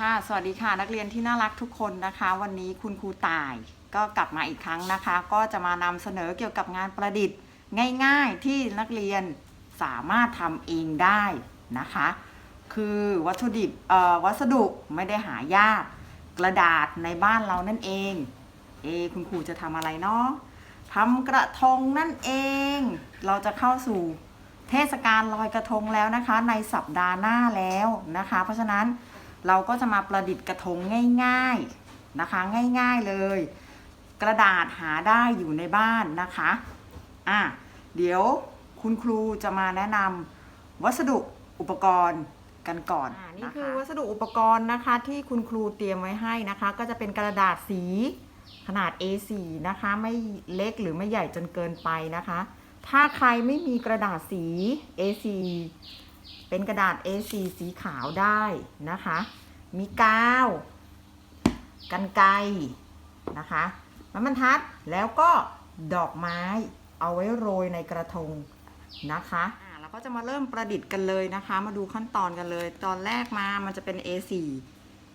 ค่ะสวัสดีค่ะนักเรียนที่น่ารักทุกคนนะคะ วันนี้คุณครูต่ายก็กลับมาอีกครั้งนะคะ ก็จะมานำเสนอเกี่ยวกับงานประดิษฐ์ ง่ายๆที่นักเรียนสามารถทำเองได้นะคะ คือวัตถุดิบวัสดุไม่ได้หายาก กระดาษในบ้านเรานั่นเอง เอคุณครูจะทำอะไรเนาะทำกระทงนั่นเอง เราจะเข้าสู่เทศกาลลอยกระทงแล้วนะคะ ในสัปดาห์หน้าแล้วนะคะ เพราะฉะนั้น เราก็จะมาประดิษฐ์กระทงง่าย ๆนะคะ ง่ายๆเลย กระดาษหาได้อยู่ในบ้านนะคะอะเดี๋ยวคุณครูจะมาแนะนำวัสดุอุปกรณ์กันก่อนนี่คือวัสดุอุปกรณ์นะคะที่คุณครูเตรียมไว้ให้นะคะ ก็จะเป็นกระดาษสีขนาด A4 นะคะ ไม่เล็กหรือไม่ใหญ่จนเกินไปนะคะ ถ้าใครไม่มีกระดาษสี A4 เป็นกระดาษ A4 สีขาวได้นะคะ มีกาว กันไกนะคะไม้บรรทัดแล้วก็ดอกไม้เอาไว้โรยในกระทงนะคะเราก็จะมาเริ่มประดิษฐ์กันเลยนะคะ มาดูขั้นตอนกันเลย ตอนแรกมามันจะเป็น A4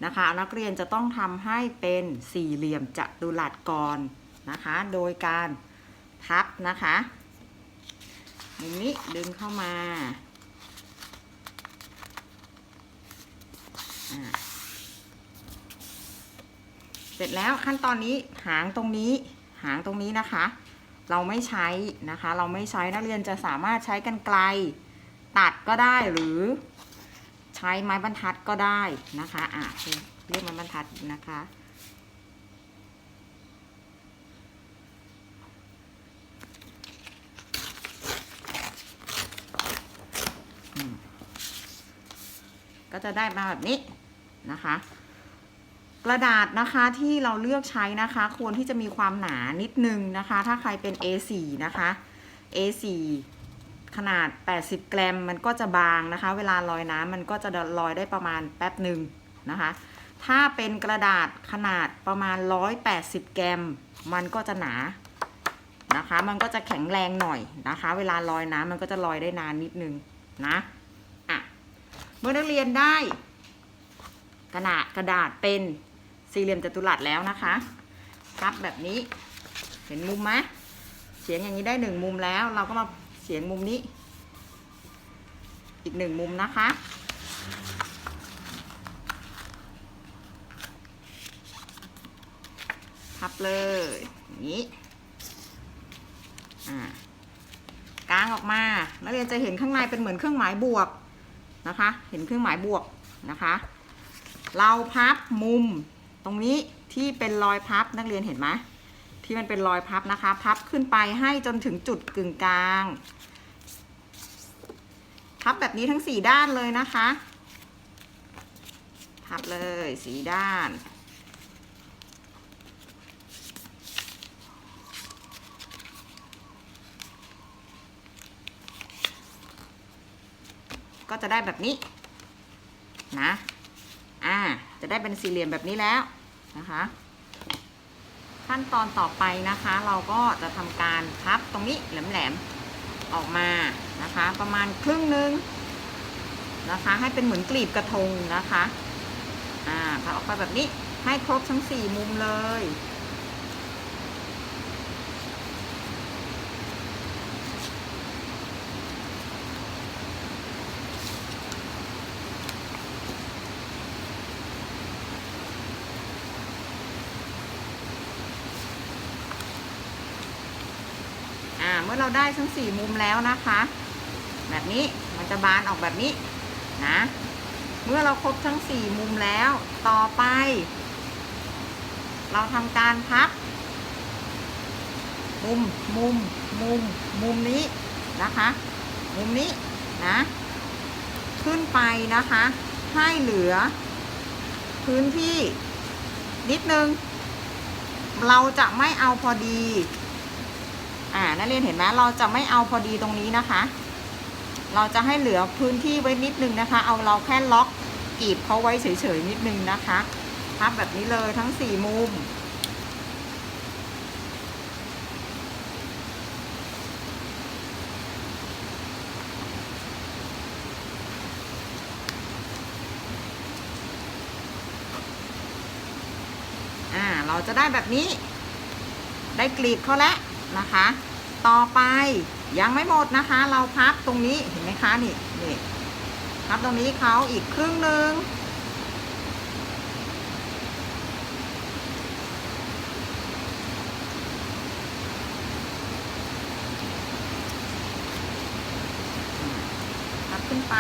นะคะ นักเรียนจะต้องทำให้เป็นสี่เหลี่ยมจัตุรัสก่อนนะคะ โดยการพับนะคะมุมนี้ดึงเข้ามาอ่า เสร็จแล้วขั้นตอนนี้หางตรงนี้หางตรงนี้นะคะ เราไม่ใช้นะคะ เราไม่ใช้นักเรียนจะสามารถใช้กันไกล ตัดก็ได้หรือ ใช้ไม้บรรทัดก็ได้นะคะอะเรียกไม้บรรทัดนะคะก็จะได้มาแบบนี้ นะคะ กระดาษนะคะที่เราเลือกใช้นะคะ ควรที่จะมีความหนานิดนึงนะคะ ถ้าใครเป็น A4 นะคะ A4 ขนาด 80 กรัมมันก็จะบางนะคะ เวลาลอยน้ำมันก็จะลอยได้ประมาณแป๊บหนึ่งนะคะ ถ้าเป็นกระดาษขนาดประมาณ 180 กรัมมันก็จะหนานะคะ มันก็จะแข็งแรงหน่อยนะคะ เวลาลอยน้ำมันก็จะลอยได้นานนิดนึงนะอะเมื่อนักเรียนได้ กระดาษกระดาษเป็นสี่เหลี่ยมจัตุรัสแล้วนะคะพับแบบนี้ เห็นมุมไหมเฉียงอย่างนี้ได้หนึ่งมุมแล้ว เราก็มาเฉียงมุมนี้ อีกหนึ่งมุมนะคะ พับเลยอย่างนี้อ่ากางออกมานักเรียนจะเห็นข้างในเป็นเหมือนเครื่องหมายบวกนะคะ เห็นเครื่องหมายบวกนะคะ เราพับมุมตรงนี้ที่เป็นรอยพับนักเรียนเห็นไหมที่มันเป็นรอยพับนะคะ พับขึ้นไปให้จนถึงจุดกึ่งกลาง พับแบบนี้ทั้งสี่ด้านเลยนะคะ พับเลยสีด้าน ก็จะได้แบบนี้นะ อ่า จะได้เป็นสี่เหลี่ยมแบบนี้แล้วนะคะ ขั้นตอนต่อไปนะคะ เราก็จะทำการพับตรงนี้แหลมๆออกมานะคะ ประมาณครึ่งหนึ่งนะคะ ให้เป็นเหมือนกลีบกระทงนะคะ อ่าพับออกไปแบบนี้ให้ครบทั้งสี่มุมเลย มื่อเราได้ทั้งสี่มุมแล้วนะคะ แบบนี้มันจะบานออกแบบนี้นะ เมื่อเราครบทั้งสี่มุมแล้ว ต่อไป เราทำการพับ มุมมุมมุมมุมนี้นะคะ มุมนี้นะ ขึ้นไปนะคะ ให้เหลือ พื้นที่นิดนึง เราจะไม่เอาพอดี อ่านักเรียนเห็นไหมเราจะไม่เอาพอดีตรงนี้นะคะ เราจะให้เหลือพื้นที่ไว้นิดนึงนะคะ เอาเราแค่ล็อกกีบเขาไว้เฉยๆนิดนึงนะคะพับแบบนี้เลยทั้งสี่มุมเราจะได้แบบนี้ ได้กลีบเขาแล้วนะคะ ต่อไปยังไม่หมดนะคะ เราพับตรงนี้เห็นไหมคะนี่นี่พับตรงนี้เขาอีกครึ่งหนึ่งพับขึ้นไป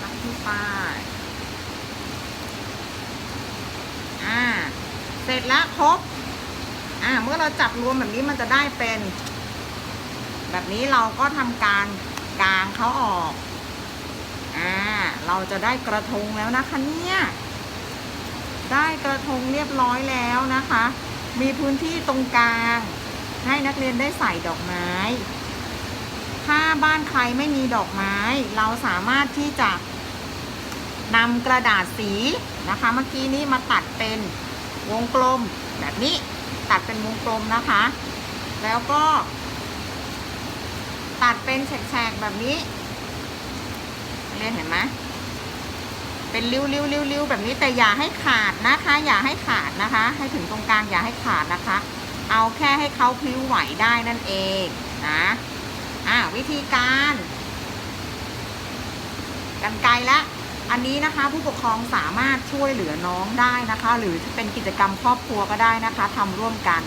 พับขึ้นไป อ่า เสร็จแล้วครบ อ่า เมื่อเราจับรวมแบบนี้มันจะได้เป็น แบบนี้เราก็ทำการกางเขาออก อ่า เราจะได้กระทงแล้วนะคะเนี่ยได้กระทงเรียบร้อยแล้วนะคะ มีพื้นที่ตรงกลาง ให้นักเรียนได้ใส่ดอกไม้ ถ้าบ้านใครไม่มีดอกไม้ เราสามารถที่จะนำกระดาษสีนะคะ เมื่อกี้นี้มาตัดเป็น วงกลมแบบนี้ตัดเป็นวงกลมนะคะ แล้วก็ ตัดเป็นแฉกๆแบบนี้เรียนเห็นไหมเป็นริ้วริ้วริ้วริ้วแบบนี้แต่อย่าให้ขาดนะคะ อย่าให้ขาดนะคะ ให้ถึงตรงกลางอย่าให้ขาดนะคะ เอาแค่ให้เขาพลิ้วไหวได้นั่นเองนะอ่าวิธีการ กันไกลละ อันนี้นะคะผู้ปกครองสามารถช่วยเหลือน้องได้นะคะ หรือเป็นกิจกรรมครอบครัวก็ได้นะคะทำร่วมกัน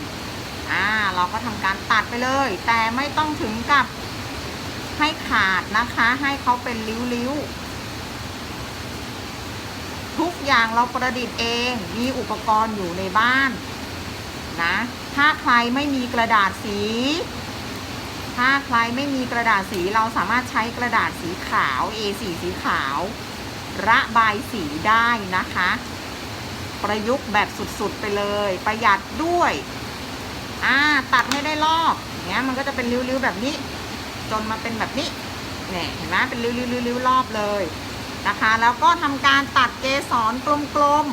อ่าเราก็ทำการตัดไปเลย แต่ไม่ต้องถึงกับให้ขาดนะคะ ให้เขาเป็นริ้วๆทุกอย่างเราประดิษฐ์เอง มีอุปกรณ์อยู่ในบ้านนะ ถ้าใครไม่มีกระดาษสี ถ้าใครไม่มีกระดาษสีเราสามารถใช้กระดาษสีขาว A4 สีขาว ระบายสีได้นะคะ ประยุกต์แบบสุดๆไปเลย ประหยัดด้วยอ่าตัดไม่ได้รอบอย่างเงี้ยมันก็จะเป็นริ้วๆแบบนี้ จนมาเป็นแบบนี้เนี่ยเห็นไหมเป็นริ้วๆๆๆรอบเลยนะคะ แล้วก็ทำการตัดเกสรกลม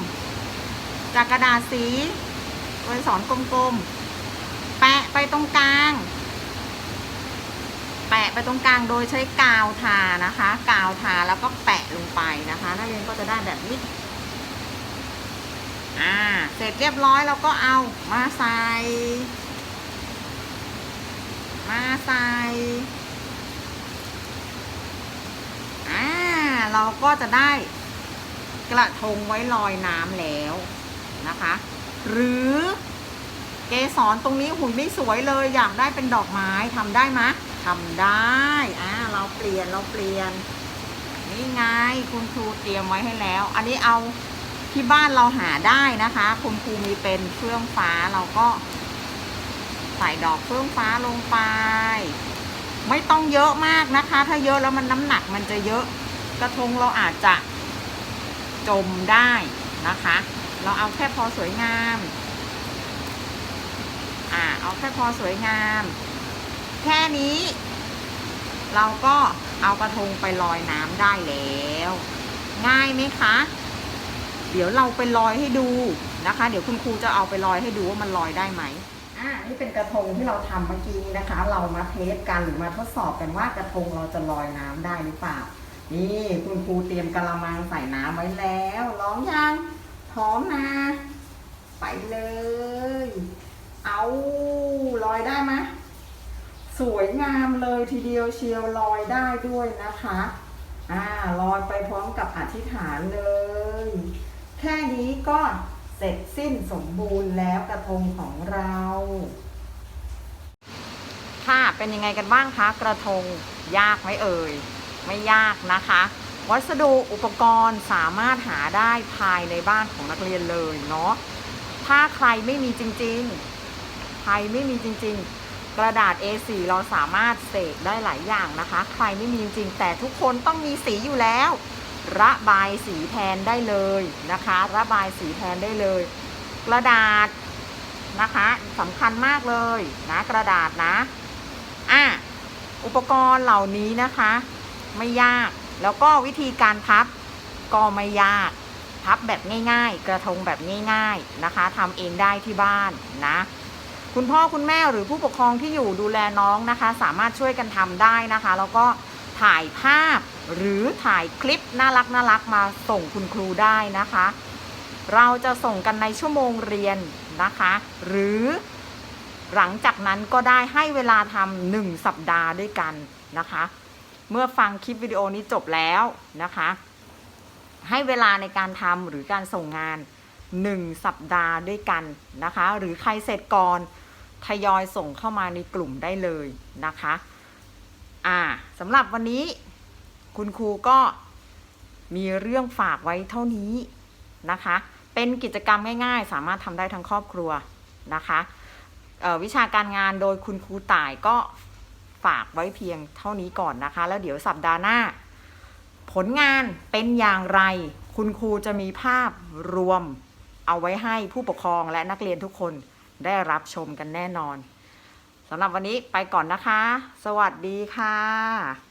ๆจากกระดาษสีเกสรกลมๆแปะไปตรงกลาง แปะไปตรงกลางโดยใช้กาวทานะคะ กาวทาแล้วก็แปะลงไปนะคะนักเรียนก็จะได้แบบนี้อ่าเสร็จเรียบร้อยเราก็เอามาใส่มาใส่อ่าเราก็จะได้กระทงไว้ลอยน้ำแล้วนะคะ หรือเกสรตรงนี้หุ่นไม่สวยเลยอยากได้เป็นดอกไม้ทำได้ไหม ทำได้อ่าเราเปลี่ยนเราเปลี่ยน นี่ไงคุณครูเตรียมไว้ให้แล้ว อันนี้เอาที่บ้านเราหาได้นะคะ คุณครูมีเป็นเฟื่องฟ้าเราก็ใส่ดอกเฟื่องฟ้าลงไป ไม่ต้องเยอะมากนะคะ ถ้าเยอะแล้วมันน้ำหนักมันจะเยอะกระทงเราอาจจะจมได้นะคะ เราเอาแค่พอสวยงาม อ่า เอาแค่พอสวยงาม แค่นี้ เราก็เอากระทงไปลอยน้ำได้แล้ว ง่ายไหมคะ เดี๋ยวเราไปลอยให้ดูนะคะ เดี๋ยวคุณครูจะเอาไปลอยให้ดูว่ามันลอยได้ไหมอ่านี่เป็นกระทงที่เราทำเมื่อกี้นะคะ เรามาเทสกันหรือมาทดสอบกันว่ากระทงเราจะลอยน้ำได้หรือเปล่า นี่คุณครูเตรียมกระมังใส่น้ำไว้แล้วร้องยังพร้อมนะไปเลย เอาลอยได้ไหม สวยงามเลยทีเดียวเชียวลอยได้ด้วยนะคะ อ่าลอยไปพร้อมกับอธิษฐานเลย แค่นี้ก็เสร็จสิ้นสมบูรณ์แล้วกระทงของเรา ค่ะเป็นยังไงกันบ้างคะกระทงยากไหมเอ่ย ไม่ยากนะคะ วัสดุอุปกรณ์สามารถหาได้ภายในบ้านของนักเรียนเลยเนาะถ้าใครไม่มีจริงๆ ใครไม่มีจริง ๆ กระดาษ A4 เราสามารถเสกได้หลายอย่างนะคะ ใครไม่มีจริงแต่ทุกคนต้องมีสีอยู่แล้ว ระบายสีแทนได้เลยนะคะ ระบายสีแทนได้เลย กระดาษนะคะสำคัญมากเลยนะกระดาษนะอะอุปกรณ์เหล่านี้นะคะ ไม่ยากแล้วก็วิธีการพับก็ไม่ยากพับแบบง่าย ๆ กระทงแบบง่าย ๆนะคะทำเองได้ที่บ้านนะ คุณพ่อคุณแม่หรือผู้ปกครองที่อยู่ดูแลน้องนะคะ สามารถช่วยกันทำได้นะคะ แล้วก็ถ่ายภาพหรือถ่ายคลิปน่ารักน่ารักมาส่งคุณครูได้นะคะ เราจะส่งกันในชั่วโมงเรียนนะคะ หรือหลังจากนั้นก็ได้ให้เวลาทำหนึ่งสัปดาห์ด้วยกันนะคะ เมื่อฟังคลิปวิดีโอนี้จบแล้วนะคะ ให้เวลาในการทำหรือการส่งงาน1สัปดาห์ด้วยกันนะคะ หรือใครเสร็จก่อน ทยอยส่งเข้ามาในกลุ่มได้เลยนะคะ อ่าสำหรับวันนี้คุณครูก็มีเรื่องฝากไว้เท่านี้นะคะ เป็นกิจกรรมง่าย ๆ สามารถทำได้ทั้งครอบครัวนะคะวิชาการงานโดยคุณครูต่ายก็ฝากไว้เพียงเท่านี้ก่อนนะคะ แล้วเดี๋ยวสัปดาห์หน้า ผลงานเป็นอย่างไร คุณครูจะมีภาพรวมเอาไว้ให้ผู้ปกครองและนักเรียนทุกคน ได้รับชมกันแน่นอนสำหรับวันนี้ไปก่อนนะคะ สวัสดีค่ะ